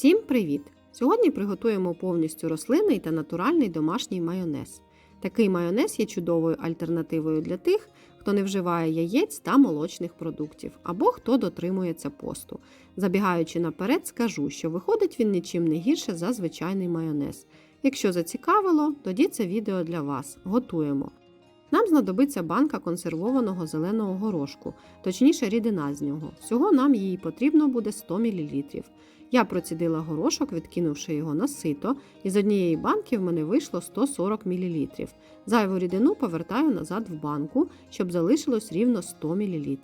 Всім привіт! Сьогодні приготуємо повністю рослинний та натуральний домашній майонез. Такий майонез є чудовою альтернативою для тих, хто не вживає яєць та молочних продуктів, або хто дотримується посту. Забігаючи наперед, скажу, що виходить він нічим не гірше за звичайний майонез. Якщо зацікавило, тоді це відео для вас. Готуємо. Нам знадобиться банка консервованого зеленого горошку, точніше рідина з нього. Всього нам її потрібно буде 100 мл. Я процідила горошок, відкинувши його на сито, і з однієї банки в мене вийшло 140 мл. Зайву рідину повертаю назад в банку, щоб залишилось рівно 100 мл.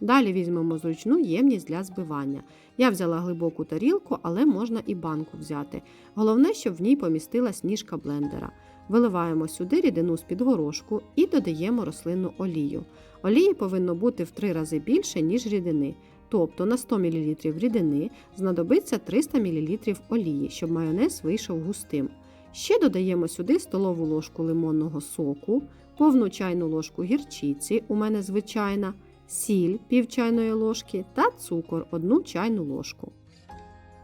Далі візьмемо зручну ємність для збивання. Я взяла глибоку тарілку, але можна і банку взяти. Головне, щоб в ній помістилась ніжка блендера. Виливаємо сюди рідину з-під горошку і додаємо рослинну олію. Олії повинно бути в 3 рази більше, ніж рідини. Тобто на 100 мл рідини знадобиться 300 мл олії, щоб майонез вийшов густим. Ще додаємо сюди столову ложку лимонного соку, повну чайну ложку гірчиці, у мене звичайна, сіль пів чайної ложки та цукор 1 чайну ложку.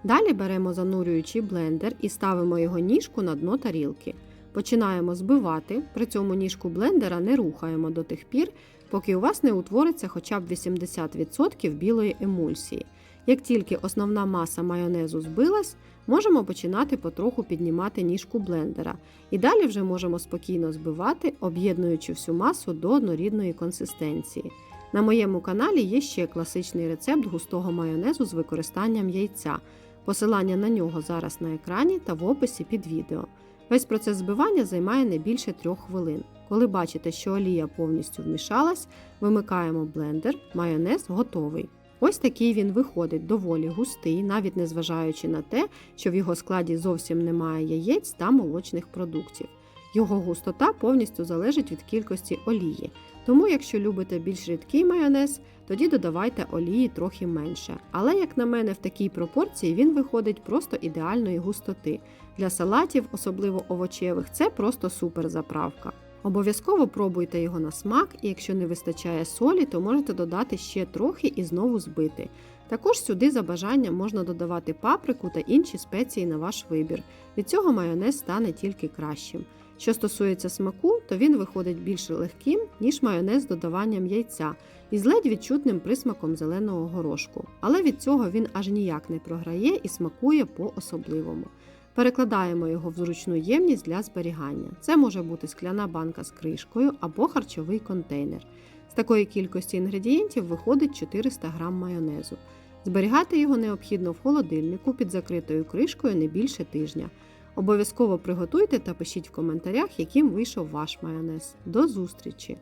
Далі беремо занурюючий блендер і ставимо його ніжку на дно тарілки. Починаємо збивати, при цьому ніжку блендера не рухаємо до тих пір, поки у вас не утвориться хоча б 80% білої емульсії. Як тільки основна маса майонезу збилась, можемо починати потроху піднімати ніжку блендера. І далі вже можемо спокійно збивати, об'єднуючи всю масу до однорідної консистенції. На моєму каналі є ще класичний рецепт густого майонезу з використанням яйця. Посилання на нього зараз на екрані та в описі під відео. Весь процес збивання займає не більше 3 хвилин. Коли бачите, що олія повністю вмішалась, вимикаємо блендер, майонез готовий. Ось такий він виходить доволі густий, навіть незважаючи на те, що в його складі зовсім немає яєць та молочних продуктів. Його густота повністю залежить від кількості олії. Тому, якщо любите більш рідкий майонез, тоді додавайте олії трохи менше. Але, як на мене, в такій пропорції він виходить просто ідеальної густоти. Для салатів, особливо овочевих, це просто супер заправка. Обов'язково пробуйте його на смак, і якщо не вистачає солі, то можете додати ще трохи і знову збити. Також сюди за бажанням можна додавати паприку та інші спеції на ваш вибір. Від цього майонез стане тільки кращим. Що стосується смаку, то він виходить більш легким, ніж майонез з додаванням яйця, і з ледь відчутним присмаком зеленого горошку. Але від цього він аж ніяк не програє і смакує по-особливому. Перекладаємо його в зручну ємність для зберігання. Це може бути скляна банка з кришкою або харчовий контейнер. З такої кількості інгредієнтів виходить 400 г майонезу. Зберігати його необхідно в холодильнику під закритою кришкою не більше тижня. Обов'язково приготуйте та пишіть в коментарях, яким вийшов ваш майонез. До зустрічі!